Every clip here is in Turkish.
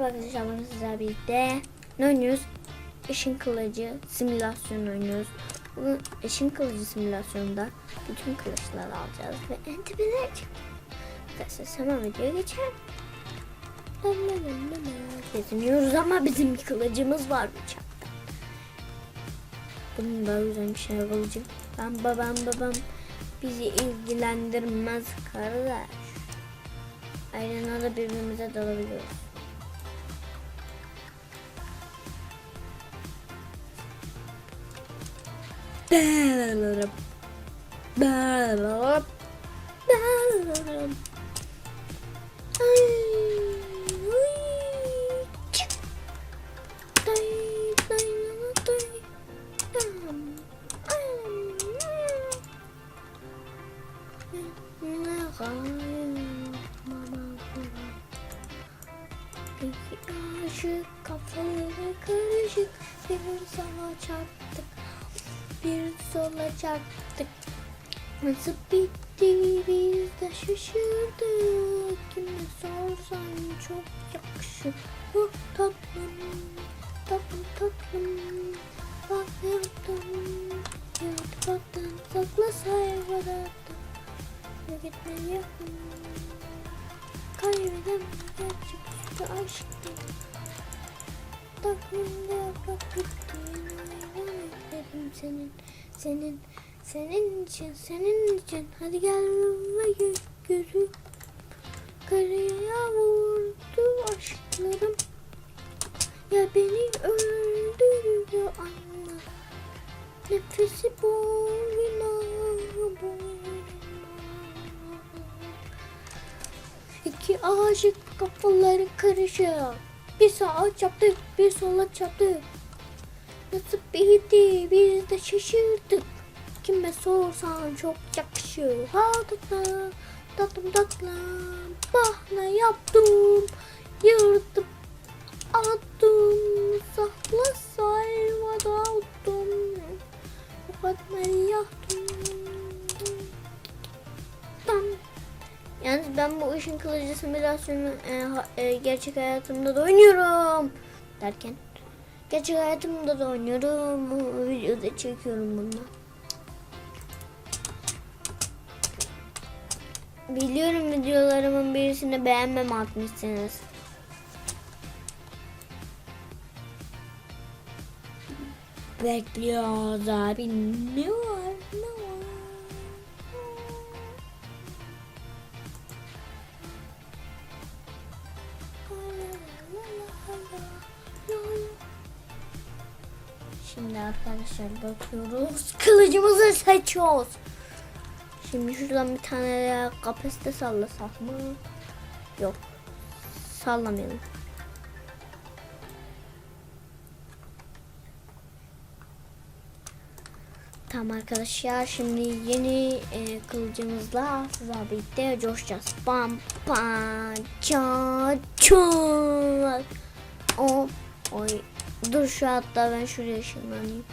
Merhaba arkadaşlar bugün sizlerle birlikte ne oynuyoruz? Işın kılıcı simülasyon oynuyoruz. Bugün ışın kılıcı simülasyonunda bütün kılıçları alacağız ve entebeler çıktı. Arkadaşlar hemen videoya geçelim. Geziniyoruz ama bizim kılıcımız var bıçak. Bunun daha güzel bir şey kılıcım. Ben babam babam bizi ilgilendirmez kardeş. Aynen da birbirimize dalabiliyoruz. Aşık kafaları karışık bir sağa çarptık bir sola çarptık. Nasıl bitti? Biz de şaşırdık. Kime sorsan çok yakışır. Oh tatlım tatlım tatlım. Bak ne yaptım Yaratmaktan sakla sayfada etme yakın Kaybeden gerçekçi aşktı. Takvimde yaprak bitti senin senin senin için senin için. Hadi gel ve gö gözü karaya vurdu aşklarım. Ya beni öldürüyor anla nefesi boyuna boyuna İki aşık kafaları karışıyor bir sağa çarptık bir sola çarptık Nasıl bitti biz de şaşırdık. Kime sorsan çok yakışıyor tatlı tatlım tatlım Bahne yaptım. Yırtıp attım. Sakla sayvada attım O kadar yaktım Tam. Yalnız ben bu ışın kılıcı simülasyonu e, e, gerçek hayatımda da oynuyorum derken gerçek hayatımda da oynuyorum bu videoda çekiyorum bunu. Biliyorum videolarımın birisini beğenmem atmışsınız. Bekliyoruz abi ne var ne var. Şimdi arkadaşlar bakıyoruz. Kılıcımızı seçiyoruz. Şimdi şuradan bir tane kapasite sallasak mı? Yok. Sallamayalım. Tamam arkadaşlar şimdi yeni e, kılıcımızla sizlerle birlikte coşacağız. Bam bam ça çat. O oy. Dur şu hatta ben şuraya ışınlanayım.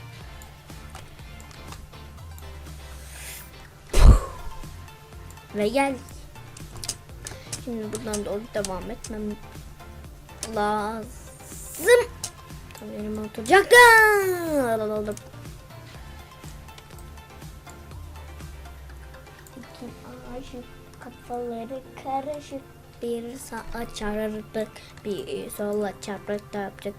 Ve geldik. Şimdi buradan doğru devam etmem lazım. Tam yerime oturacaktım. Aşık kafaları karışık bir sağa çarptık bir sola çarptık yaptık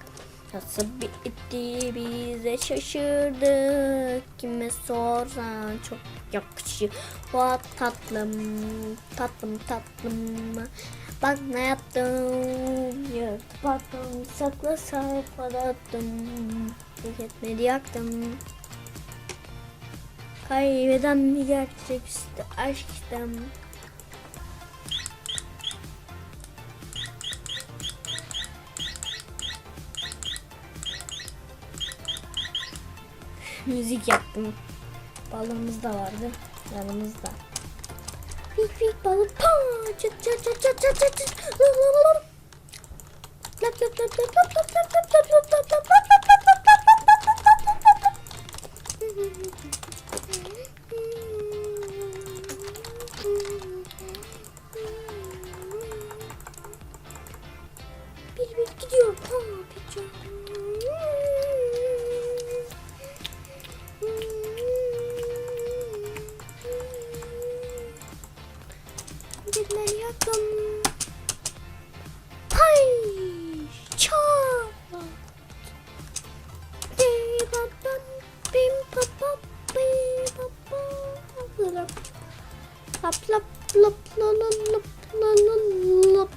Nasıl bitti bize şaşırdık Kime sorsan çok yakışık What tatlım tatlım tatlım. Bak ne yaptım? Yırtmadım sakla sarpalattım Tüketmedi yaktım. Kaybeden mi gerçek işte Müzik yaptım. Balığımız da vardı yanımızda. Fik fik balık pa çat çat Lap lap lap lap lap lap lap lap lap lap lap lap lap lap lap lap lap lap Öğretmen yakın. Hay! Çat! Lap lap lap lap lap lap lap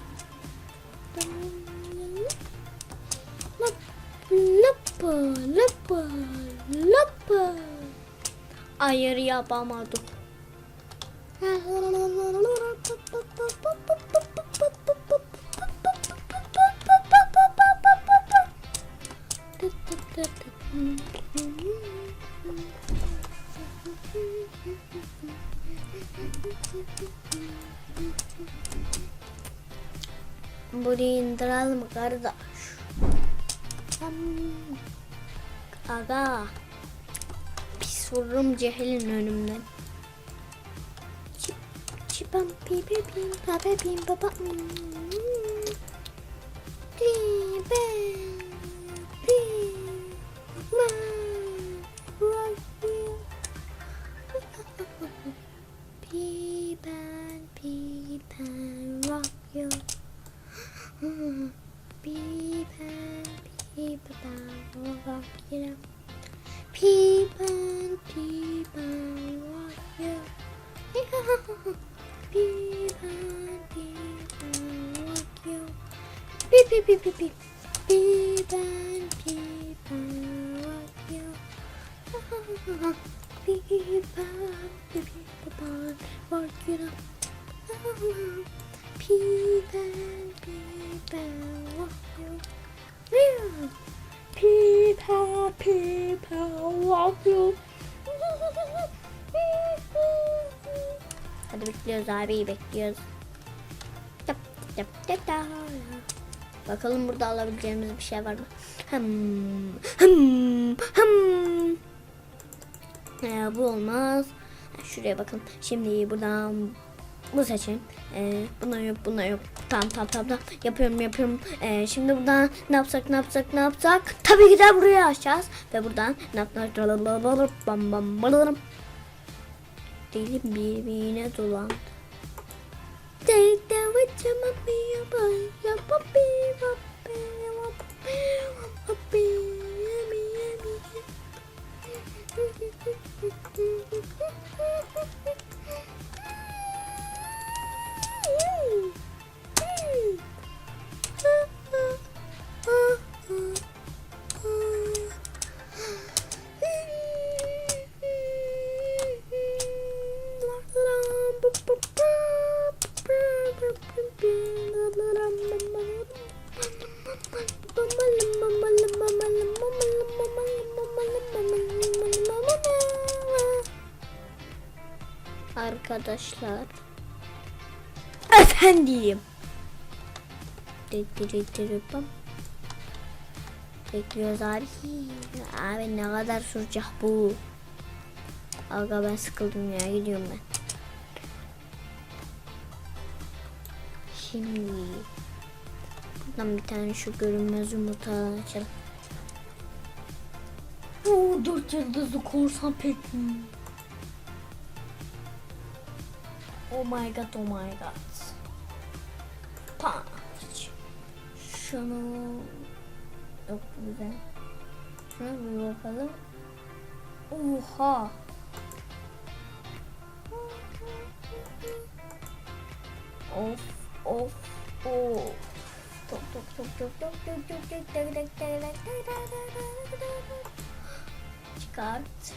lap lap lap lap Hayır yapamadım. Burayı indirelim kardeş. Aga. Pis vururum cehilin önümden. bumpy, baby, baby, baby, baby, People, people, walk you. Beep, beep, beep, beep, beep. Beep and beep and rock you. Beep and beep and rock you. Beep and beep and rock you. Beep and beep and rock you. Bekliyoruz abi bekliyoruz. Tap, tap, tap, tap. Bakalım burada alabileceğimiz bir şey var mı? Hım, hım, hım. Ee, bu olmaz. Şuraya bakın. Şimdi buradan bu seçin. Ee, buna yok, buna yok. Tamam, tamam, tamam, tamam. Yapıyorum, yapıyorum. Ee, şimdi buradan ne yapsak, ne yapsak, ne yapsak? Tabii ki de buraya açacağız. Ve buradan ne yapsak? Bam bam bam deli birbirine dolandı. Arkadaşlar Efendim. Bekliyoruz abi. Abi ne kadar sürecek bu? Aga ben sıkıldım ya gidiyorum ben. Şimdi buradan bir tane şu görünmez yumurta açalım. Oo, dört yıldızlı korsan pek. Oh my god, oh my god. Punch. Şunu yok güzel. Şuna bir bakalım. Oha. Of of of. Tok tok tok tok tok tok tok tok tok tok tok tok Çıkart.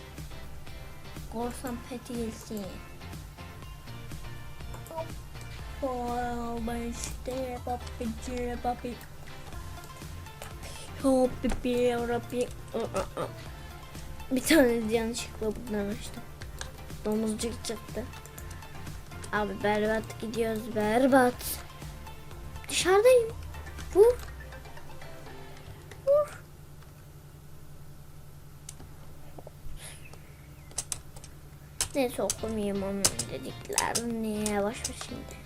Korsan petilsin. Oh, Bir tane yanlışlıkla buradan açtım. Domuzcuk çıktı. Abi berbat gidiyoruz berbat. Dışarıdayım. Vur. Vur. Neyse okumayayım onun dediklerini. Yavaş ver şimdi.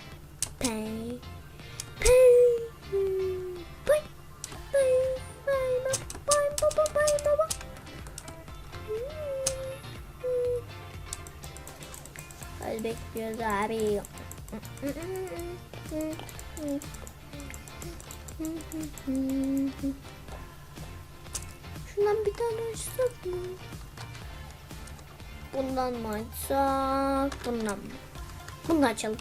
Şundan bir tane açsak mı? Bundan mı açsak? Bundan mı? Bunu açalım.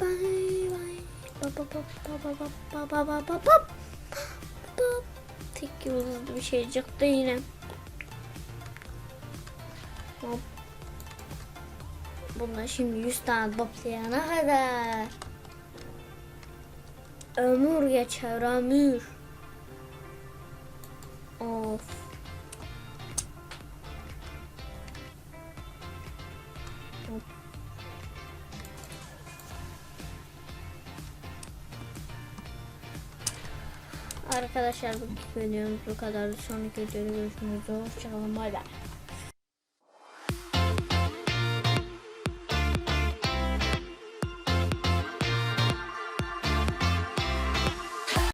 Bye bye. Ba ba ba ba ba ba ba ba ba ba ba. Ba. Tek yıldızlı bir şey çıktı yine. Hop Bunlar şimdi 100 tane toplayana kadar. Ömür geçer ömür. Of. Arkadaşlar bu videomuz bu kadar. Sonraki videoda görüşmek üzere. Hoşçakalın. Bay bay.